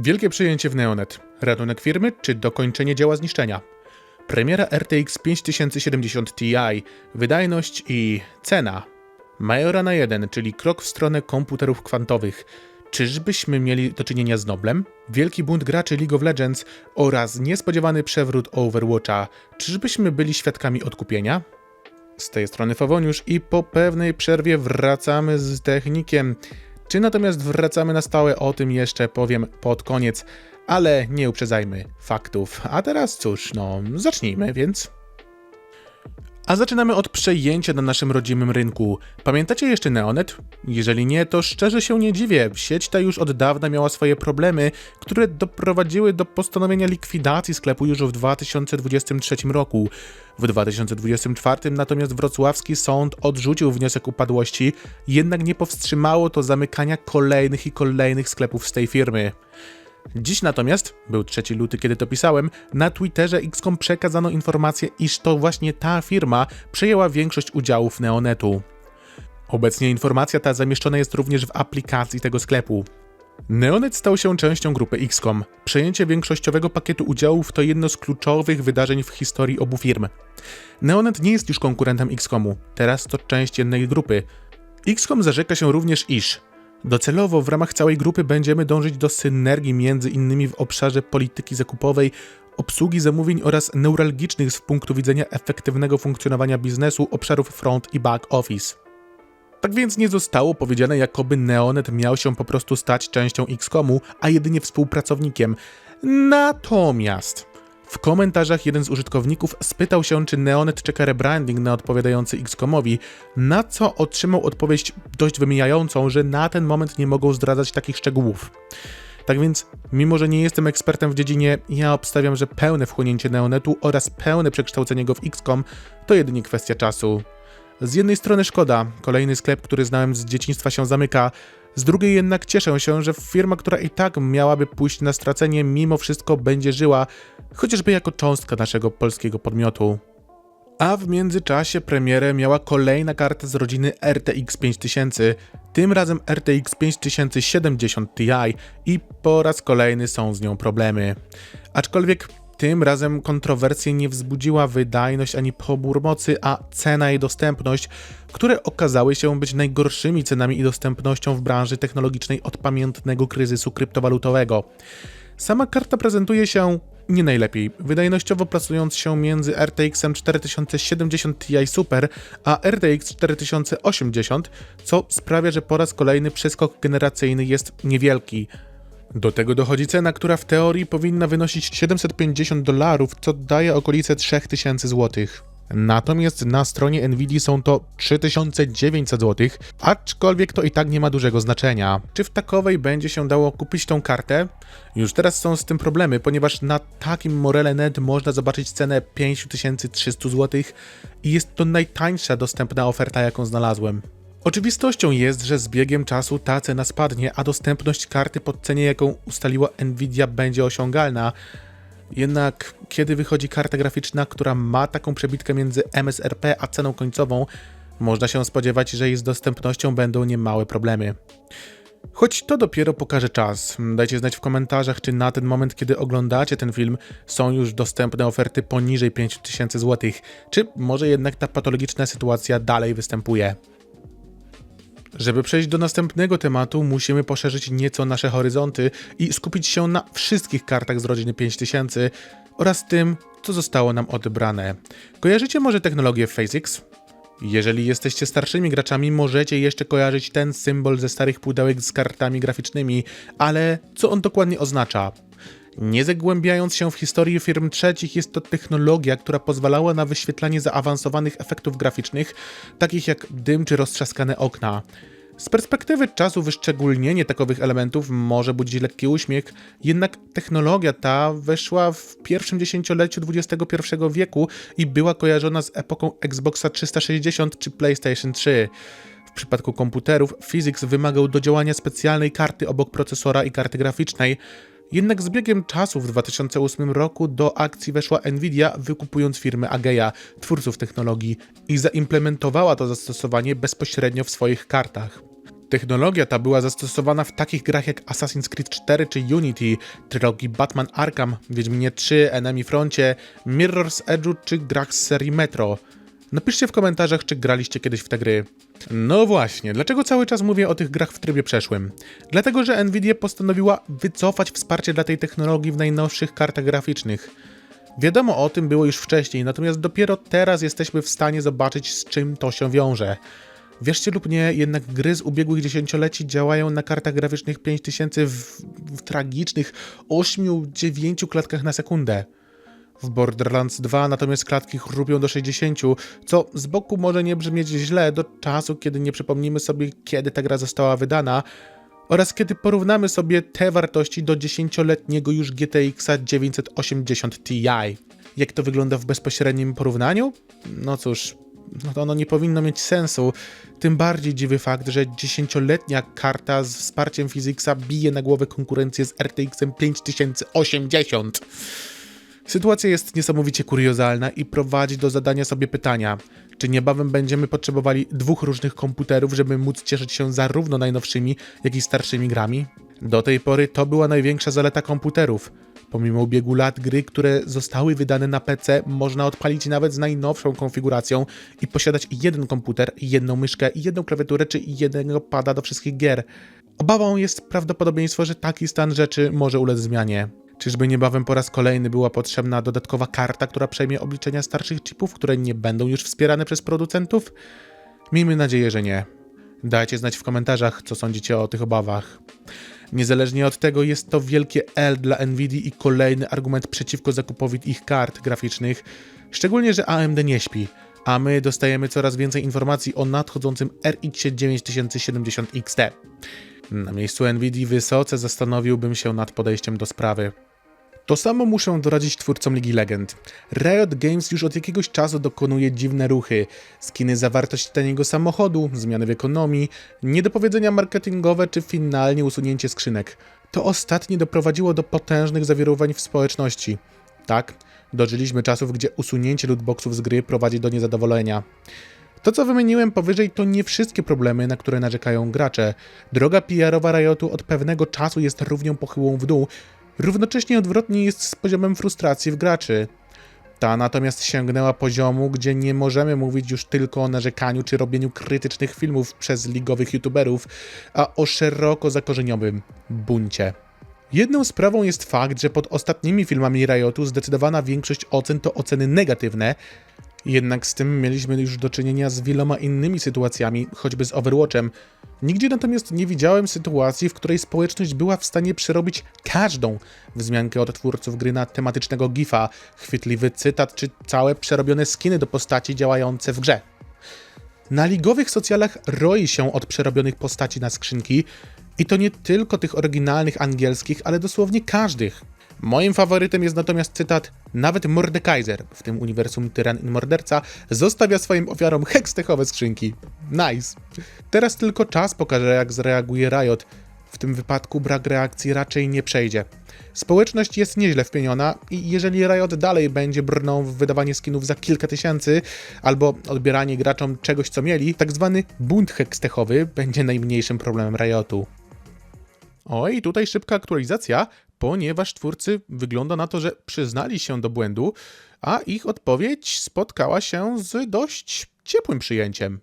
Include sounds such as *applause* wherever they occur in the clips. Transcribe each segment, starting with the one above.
Wielkie przyjęcie w Neonet. Ratunek firmy czy dokończenie dzieła zniszczenia? Premiera RTX 5070 Ti, wydajność i cena. Majora na 1, czyli krok w stronę komputerów kwantowych. Czyżbyśmy mieli do czynienia z Noblem? Wielki bunt graczy League of Legends oraz niespodziewany przewrót Overwatcha. Czyżbyśmy byli świadkami odkupienia? Z tej strony Fawoniusz i po pewnej przerwie wracamy z technikiem. Czy natomiast wracamy na stałe, o tym jeszcze powiem pod koniec, ale nie uprzedzajmy faktów. A teraz cóż, no, zacznijmy więc. A zaczynamy od przejęcia na naszym rodzimym rynku. Pamiętacie jeszcze Neonet? Jeżeli nie, to szczerze się nie dziwię. Sieć ta już od dawna miała swoje problemy, które doprowadziły do postanowienia likwidacji sklepu już w 2023 roku. W 2024 natomiast wrocławski sąd odrzucił wniosek upadłości, jednak nie powstrzymało to zamykania kolejnych i kolejnych sklepów z tej firmy. Dziś natomiast, był 3 luty, kiedy to pisałem, na Twitterze XCOM przekazano informację, iż to właśnie ta firma przejęła większość udziałów Neonetu. Obecnie informacja ta zamieszczona jest również w aplikacji tego sklepu. Neonet stał się częścią grupy XCOM. Przejęcie większościowego pakietu udziałów to jedno z kluczowych wydarzeń w historii obu firm. Neonet nie jest już konkurentem XCOMu, teraz to część jednej grupy. XCOM zarzeka się również, iż Docelowo w ramach całej grupy będziemy dążyć do synergii między innymi w obszarze polityki zakupowej, obsługi zamówień oraz neuralgicznych z punktu widzenia efektywnego funkcjonowania biznesu obszarów front i back office. Tak więc nie zostało powiedziane, jakoby Neonet miał się po prostu stać częścią XCOMu, a jedynie współpracownikiem. Natomiast w komentarzach jeden z użytkowników spytał się, czy Neonet czeka rebranding na odpowiadający XCOMowi, na co otrzymał odpowiedź dość wymijającą, że na ten moment nie mogą zdradzać takich szczegółów. Tak więc, mimo że nie jestem ekspertem w dziedzinie, ja obstawiam, że pełne wchłonięcie Neonetu oraz pełne przekształcenie go w XCOM to jedynie kwestia czasu. Z jednej strony szkoda, kolejny sklep, który znałem z dzieciństwa się zamyka, z drugiej jednak cieszę się, że firma, która i tak miałaby pójść na stracenie, mimo wszystko będzie żyła, chociażby jako cząstka naszego polskiego podmiotu. A w międzyczasie premierę miała kolejna karta z rodziny RTX 5000, tym razem RTX 5070 Ti i po raz kolejny są z nią problemy. Aczkolwiek tym razem kontrowersję nie wzbudziła wydajność ani pobór mocy, a cena i dostępność, które okazały się być najgorszymi cenami i dostępnością w branży technologicznej od pamiętnego kryzysu kryptowalutowego. Sama karta prezentuje się nie najlepiej, wydajnościowo pracując się między RTX 4070 Ti Super a RTX 4080, co sprawia, że po raz kolejny przeskok generacyjny jest niewielki. Do tego dochodzi cena, która w teorii powinna wynosić 750 dolarów, co daje okolice 3000 złotych. Natomiast na stronie Nvidia są to 3900 zł, aczkolwiek to i tak nie ma dużego znaczenia. Czy w takowej będzie się dało kupić tą kartę? Już teraz są z tym problemy, ponieważ na takim Morele Net można zobaczyć cenę 5300 zł i jest to najtańsza dostępna oferta, jaką znalazłem. Oczywistością jest, że z biegiem czasu ta cena spadnie, a dostępność karty pod cenie, jaką ustaliła Nvidia, będzie osiągalna. Jednak kiedy wychodzi karta graficzna, która ma taką przebitkę między MSRP a ceną końcową, można się spodziewać, że jej z dostępnością będą niemałe problemy. Choć to dopiero pokaże czas. Dajcie znać w komentarzach, czy na ten moment, kiedy oglądacie ten film, są już dostępne oferty poniżej 5000 zł, czy może jednak ta patologiczna sytuacja dalej występuje. Żeby przejść do następnego tematu, musimy poszerzyć nieco nasze horyzonty i skupić się na wszystkich kartach z rodziny 5000 oraz tym, co zostało nam odebrane. Kojarzycie może technologię PhasX? Jeżeli jesteście starszymi graczami, możecie jeszcze kojarzyć ten symbol ze starych pudełek z kartami graficznymi, ale co on dokładnie oznacza? Nie zagłębiając się w historię firm trzecich, jest to technologia, która pozwalała na wyświetlanie zaawansowanych efektów graficznych, takich jak dym czy roztrzaskane okna. Z perspektywy czasu wyszczególnienie takowych elementów może budzić lekki uśmiech, jednak technologia ta weszła w pierwszym dziesięcioleciu XXI wieku i była kojarzona z epoką Xboxa 360 czy PlayStation 3. W przypadku komputerów Physics wymagał do działania specjalnej karty obok procesora i karty graficznej, jednak z biegiem czasu w 2008 roku do akcji weszła Nvidia, wykupując firmę Ageia, twórców technologii, i zaimplementowała to zastosowanie bezpośrednio w swoich kartach. Technologia ta była zastosowana w takich grach jak Assassin's Creed 4 czy Unity, trylogii Batman Arkham, Wiedźminie 3, Enemy Froncie, Mirror's Edge'u czy grach z serii Metro. Napiszcie w komentarzach, czy graliście kiedyś w te gry. No właśnie, dlaczego cały czas mówię o tych grach w trybie przeszłym? Dlatego, że Nvidia postanowiła wycofać wsparcie dla tej technologii w najnowszych kartach graficznych. Wiadomo o tym było już wcześniej, natomiast dopiero teraz jesteśmy w stanie zobaczyć, z czym to się wiąże. Wierzcie lub nie, jednak gry z ubiegłych dziesięcioleci działają na kartach graficznych 5000 w, w tragicznych 8-9 klatkach na sekundę. W Borderlands 2 natomiast klatki chrupią do 60, co z boku może nie brzmieć źle do czasu, kiedy nie przypomnimy sobie, kiedy ta gra została wydana, oraz kiedy porównamy sobie te wartości do 10-letniego już GTX 980 Ti. Jak to wygląda w bezpośrednim porównaniu? No cóż, no to ono nie powinno mieć sensu. Tym bardziej dziwy fakt, że 10-letnia karta z wsparciem Physicsa bije na głowę konkurencję z RTX 5080. Sytuacja jest niesamowicie kuriozalna i prowadzi do zadania sobie pytania, czy niebawem będziemy potrzebowali dwóch różnych komputerów, żeby móc cieszyć się zarówno najnowszymi, jak i starszymi grami? Do tej pory to była największa zaleta komputerów. Pomimo ubiegu lat gry, które zostały wydane na PC, można odpalić nawet z najnowszą konfiguracją i posiadać jeden komputer, jedną myszkę, jedną klawiaturę czy jednego pada do wszystkich gier. Obawą jest prawdopodobieństwo, że taki stan rzeczy może ulec zmianie. Czyżby niebawem po raz kolejny była potrzebna dodatkowa karta, która przejmie obliczenia starszych chipów, które nie będą już wspierane przez producentów? Miejmy nadzieję, że nie. Dajcie znać w komentarzach, co sądzicie o tych obawach. Niezależnie od tego, jest to wielkie L dla Nvidia i kolejny argument przeciwko zakupowi ich kart graficznych, szczególnie, że AMD nie śpi, a my dostajemy coraz więcej informacji o nadchodzącym RX 9070 XT. Na miejscu Nvidia wysoce zastanowiłbym się nad podejściem do sprawy. To samo muszę doradzić twórcom Ligi Legend. Riot Games już od jakiegoś czasu dokonuje dziwne ruchy. Skiny za wartość taniego samochodu, zmiany w ekonomii, niedopowiedzenia marketingowe czy finalnie usunięcie skrzynek. To ostatnie doprowadziło do potężnych zawirowań w społeczności. Tak, dożyliśmy czasów, gdzie usunięcie lootboxów z gry prowadzi do niezadowolenia. To, co wymieniłem powyżej, to nie wszystkie problemy, na które narzekają gracze. Droga PR-owa Riotu od pewnego czasu jest równią pochyłą w dół, Równocześnie odwrotnie jest z poziomem frustracji w graczy. Ta natomiast sięgnęła poziomu, gdzie nie możemy mówić już tylko o narzekaniu czy robieniu krytycznych filmów przez ligowych youtuberów, a o szeroko zakorzeniowym buncie. Jedną sprawą jest fakt, że pod ostatnimi filmami Riotu zdecydowana większość ocen to oceny negatywne, jednak z tym mieliśmy już do czynienia z wieloma innymi sytuacjami, choćby z Overwatchem. Nigdzie natomiast nie widziałem sytuacji, w której społeczność była w stanie przerobić każdą wzmiankę od twórców gry na tematycznego gifa, chwytliwy cytat czy całe przerobione skiny do postaci działające w grze. Na ligowych socjalach roi się od przerobionych postaci na skrzynki i to nie tylko tych oryginalnych angielskich, ale dosłownie każdych. Moim faworytem jest natomiast cytat Nawet Mordekaiser, w tym uniwersum tyran i morderca, zostawia swoim ofiarom hekstechowe skrzynki. Nice. Teraz tylko czas pokaże, jak zareaguje Riot. W tym wypadku brak reakcji raczej nie przejdzie. Społeczność jest nieźle wpieniona i jeżeli Riot dalej będzie brnął w wydawanie skinów za kilka tysięcy albo odbieranie graczom czegoś co mieli, tak zwany bunt hekstechowy będzie najmniejszym problemem Riotu. Oj, tutaj szybka aktualizacja, ponieważ twórcy wygląda na to, że przyznali się do błędu, a ich odpowiedź spotkała się z dość ciepłym przyjęciem.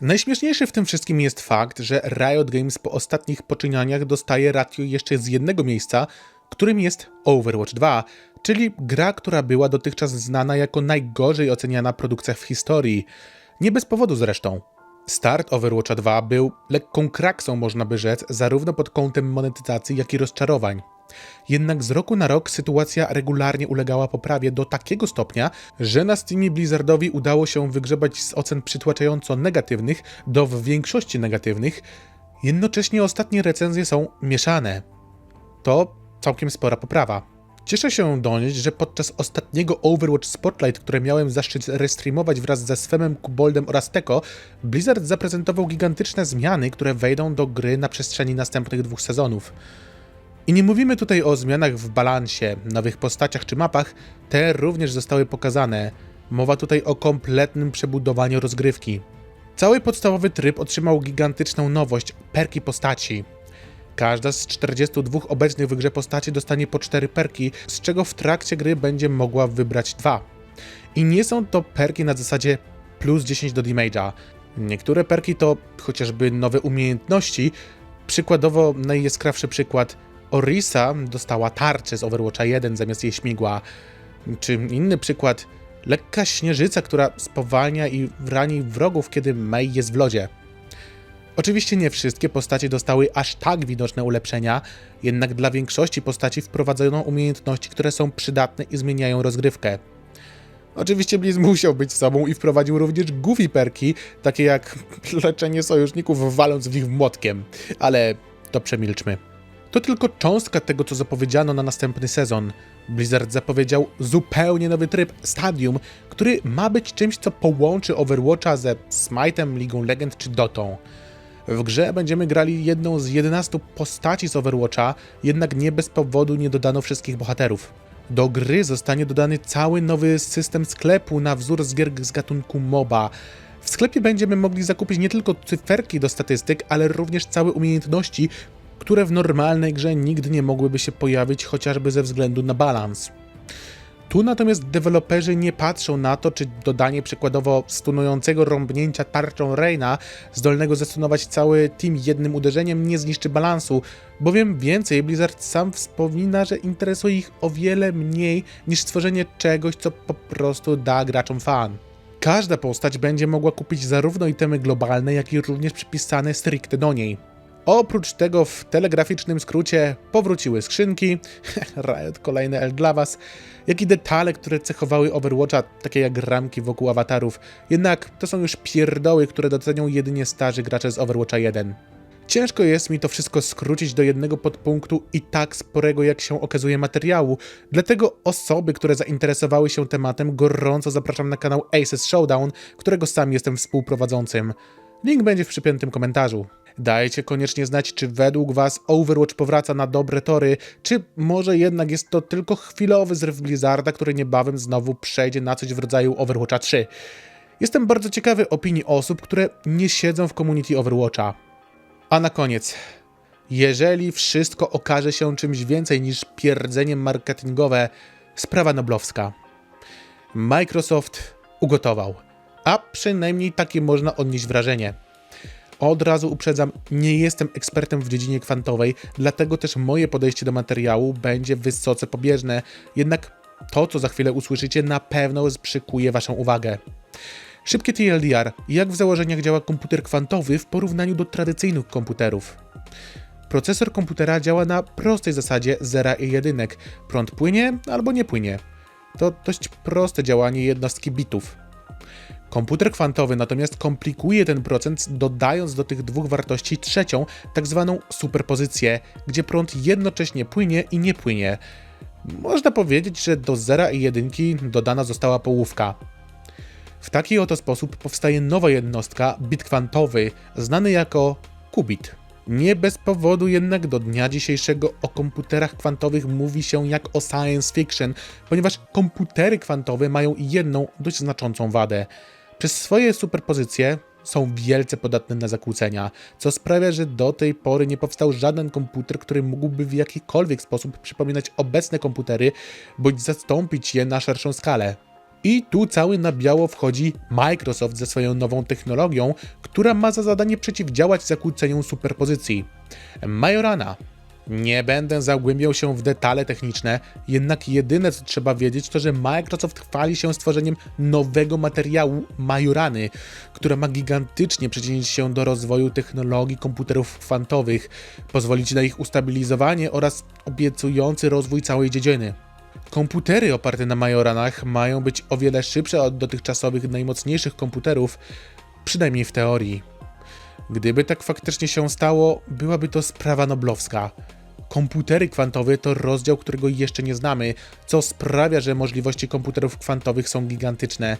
Najśmieszniejszy w tym wszystkim jest fakt, że Riot Games po ostatnich poczynaniach dostaje ratio jeszcze z jednego miejsca, którym jest Overwatch 2, czyli gra, która była dotychczas znana jako najgorzej oceniana produkcja w historii. Nie bez powodu zresztą. Start Overwatcha 2 był lekką kraksą, można by rzec, zarówno pod kątem monetyzacji, jak i rozczarowań. Jednak z roku na rok sytuacja regularnie ulegała poprawie do takiego stopnia, że na Steamie Blizzardowi udało się wygrzebać z ocen przytłaczająco negatywnych do w większości negatywnych, jednocześnie ostatnie recenzje są mieszane. To całkiem spora poprawa. Cieszę się donieść, że podczas ostatniego Overwatch Spotlight, które miałem zaszczyt restreamować wraz ze Swemem, Kuboldem oraz Teko, Blizzard zaprezentował gigantyczne zmiany, które wejdą do gry na przestrzeni następnych dwóch sezonów. I nie mówimy tutaj o zmianach w balansie, nowych postaciach czy mapach, te również zostały pokazane. Mowa tutaj o kompletnym przebudowaniu rozgrywki. Cały podstawowy tryb otrzymał gigantyczną nowość perki postaci. Każda z 42 obecnych w grze postaci dostanie po 4 perki, z czego w trakcie gry będzie mogła wybrać dwa. I nie są to perki na zasadzie plus 10 do damage'a. Niektóre perki to chociażby nowe umiejętności. Przykładowo najjaskrawszy przykład Orisa dostała tarczę z Overwatcha 1 zamiast jej śmigła. Czy inny przykład lekka śnieżyca, która spowalnia i rani wrogów, kiedy Mei jest w lodzie. Oczywiście nie wszystkie postacie dostały aż tak widoczne ulepszenia, jednak dla większości postaci wprowadzono umiejętności, które są przydatne i zmieniają rozgrywkę. Oczywiście Blizz musiał być sobą i wprowadził również goofy perki, takie jak *laughs* leczenie sojuszników waląc w nich młotkiem, ale to przemilczmy. To tylko cząstka tego, co zapowiedziano na następny sezon. Blizzard zapowiedział zupełnie nowy tryb Stadium, który ma być czymś, co połączy Overwatcha ze Smite'em, Ligą Legend czy Dotą. W grze będziemy grali jedną z 11 postaci z Overwatcha, jednak nie bez powodu nie dodano wszystkich bohaterów. Do gry zostanie dodany cały nowy system sklepu na wzór z gier z gatunku MOBA. W sklepie będziemy mogli zakupić nie tylko cyferki do statystyk, ale również całe umiejętności, które w normalnej grze nigdy nie mogłyby się pojawić chociażby ze względu na balans. Tu natomiast deweloperzy nie patrzą na to, czy dodanie przykładowo stunującego rąbnięcia tarczą Reina, zdolnego zastunować cały team jednym uderzeniem, nie zniszczy balansu, bowiem więcej Blizzard sam wspomina, że interesuje ich o wiele mniej niż stworzenie czegoś, co po prostu da graczom fan. Każda postać będzie mogła kupić zarówno itemy globalne, jak i również przypisane stricte do niej. Oprócz tego w telegraficznym skrócie powróciły skrzynki, *laughs* Riot kolejny L dla was, jak i detale, które cechowały Overwatcha, takie jak ramki wokół awatarów. Jednak to są już pierdoły, które docenią jedynie starzy gracze z Overwatcha 1. Ciężko jest mi to wszystko skrócić do jednego podpunktu i tak sporego jak się okazuje materiału, dlatego osoby, które zainteresowały się tematem gorąco zapraszam na kanał Aces Showdown, którego sam jestem współprowadzącym. Link będzie w przypiętym komentarzu. Dajcie koniecznie znać, czy według Was Overwatch powraca na dobre tory, czy może jednak jest to tylko chwilowy zryw Blizzarda, który niebawem znowu przejdzie na coś w rodzaju Overwatcha 3. Jestem bardzo ciekawy opinii osób, które nie siedzą w community Overwatcha. A na koniec, jeżeli wszystko okaże się czymś więcej niż pierdzeniem marketingowe, sprawa noblowska. Microsoft ugotował, a przynajmniej takie można odnieść wrażenie. Od razu uprzedzam, nie jestem ekspertem w dziedzinie kwantowej, dlatego też moje podejście do materiału będzie wysoce pobieżne, jednak to, co za chwilę usłyszycie, na pewno przykuje Waszą uwagę. Szybkie TLDR. Jak w założeniach działa komputer kwantowy w porównaniu do tradycyjnych komputerów? Procesor komputera działa na prostej zasadzie zera i jedynek. Prąd płynie albo nie płynie. To dość proste działanie jednostki bitów. Komputer kwantowy natomiast komplikuje ten proces, dodając do tych dwóch wartości trzecią, tak zwaną superpozycję, gdzie prąd jednocześnie płynie i nie płynie. Można powiedzieć, że do zera i jedynki dodana została połówka. W taki oto sposób powstaje nowa jednostka, bit kwantowy, znany jako qubit. Nie bez powodu jednak do dnia dzisiejszego o komputerach kwantowych mówi się jak o science fiction, ponieważ komputery kwantowe mają jedną dość znaczącą wadę. Przez swoje superpozycje są wielce podatne na zakłócenia, co sprawia, że do tej pory nie powstał żaden komputer, który mógłby w jakikolwiek sposób przypominać obecne komputery, bądź zastąpić je na szerszą skalę. I tu cały na biało wchodzi Microsoft ze swoją nową technologią, która ma za zadanie przeciwdziałać zakłóceniom superpozycji. Majorana nie będę zagłębiał się w detale techniczne, jednak jedyne co trzeba wiedzieć to, że Microsoft chwali się stworzeniem nowego materiału Majorany, która ma gigantycznie przyczynić się do rozwoju technologii komputerów kwantowych, pozwolić na ich ustabilizowanie oraz obiecujący rozwój całej dziedziny. Komputery oparte na Majoranach mają być o wiele szybsze od dotychczasowych najmocniejszych komputerów, przynajmniej w teorii. Gdyby tak faktycznie się stało, byłaby to sprawa noblowska. Komputery kwantowe to rozdział, którego jeszcze nie znamy, co sprawia, że możliwości komputerów kwantowych są gigantyczne.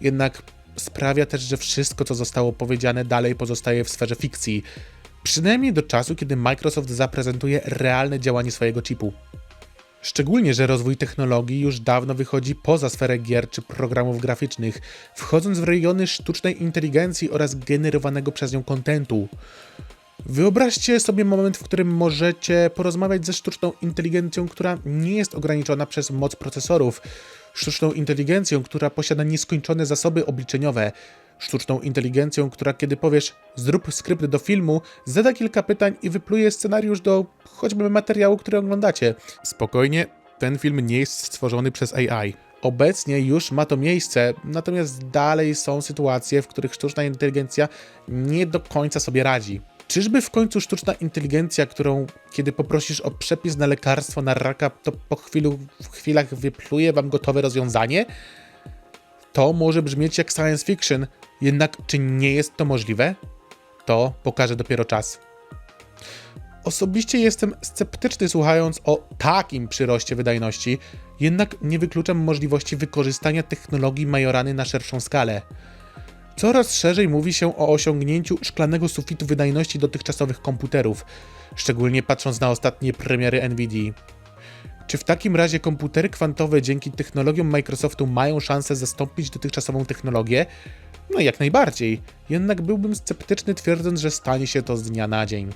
Jednak sprawia też, że wszystko, co zostało powiedziane, dalej pozostaje w sferze fikcji. Przynajmniej do czasu, kiedy Microsoft zaprezentuje realne działanie swojego chipu. Szczególnie, że rozwój technologii już dawno wychodzi poza sferę gier czy programów graficznych, wchodząc w rejony sztucznej inteligencji oraz generowanego przez nią kontentu. Wyobraźcie sobie moment, w którym możecie porozmawiać ze sztuczną inteligencją, która nie jest ograniczona przez moc procesorów, sztuczną inteligencją, która posiada nieskończone zasoby obliczeniowe, sztuczną inteligencją, która kiedy powiesz zrób skrypt do filmu, zada kilka pytań i wypluje scenariusz do choćby materiału, który oglądacie. Spokojnie, ten film nie jest stworzony przez AI. Obecnie już ma to miejsce, natomiast dalej są sytuacje, w których sztuczna inteligencja nie do końca sobie radzi. Czyżby w końcu sztuczna inteligencja, którą kiedy poprosisz o przepis na lekarstwo na raka, to po chwilu, chwilach wypluje wam gotowe rozwiązanie? To może brzmieć jak science fiction, jednak czy nie jest to możliwe? To pokaże dopiero czas. Osobiście jestem sceptyczny słuchając o takim przyroście wydajności, jednak nie wykluczam możliwości wykorzystania technologii Majorany na szerszą skalę. Coraz szerzej mówi się o osiągnięciu szklanego sufitu wydajności dotychczasowych komputerów, szczególnie patrząc na ostatnie premiery Nvidia. Czy w takim razie komputery kwantowe dzięki technologiom Microsoftu mają szansę zastąpić dotychczasową technologię? No jak najbardziej, jednak byłbym sceptyczny twierdząc, że stanie się to z dnia na dzień.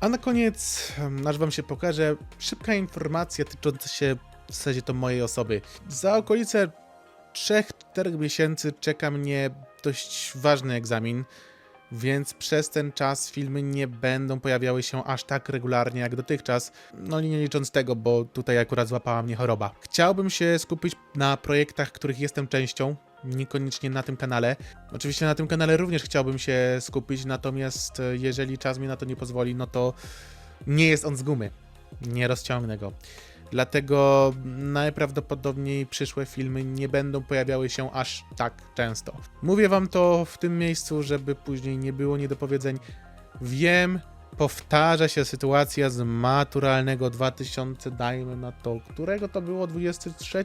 A na koniec, aż wam się pokaże, szybka informacja tycząca się w zasadzie to mojej osoby. Za okolice 3-4 miesięcy czeka mnie dość ważny egzamin, więc przez ten czas filmy nie będą pojawiały się aż tak regularnie jak dotychczas. No nie licząc tego, bo tutaj akurat złapała mnie choroba. Chciałbym się skupić na projektach, których jestem częścią, niekoniecznie na tym kanale. Oczywiście na tym kanale również chciałbym się skupić, natomiast e, jeżeli czas mi na to nie pozwoli, no to nie jest on z gumy. Nie rozciągnę go. Dlatego najprawdopodobniej przyszłe filmy nie będą pojawiały się aż tak często. Mówię wam to w tym miejscu, żeby później nie było niedopowiedzeń. Wiem, powtarza się sytuacja z maturalnego 2000, dajmy na to, którego to było 23?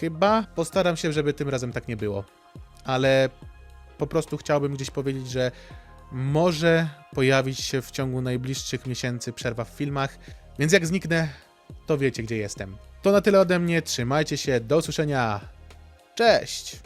Chyba. Postaram się, żeby tym razem tak nie było. Ale po prostu chciałbym gdzieś powiedzieć, że może pojawić się w ciągu najbliższych miesięcy przerwa w filmach, więc jak zniknę, to wiecie gdzie jestem. To na tyle ode mnie, trzymajcie się, do usłyszenia, cześć!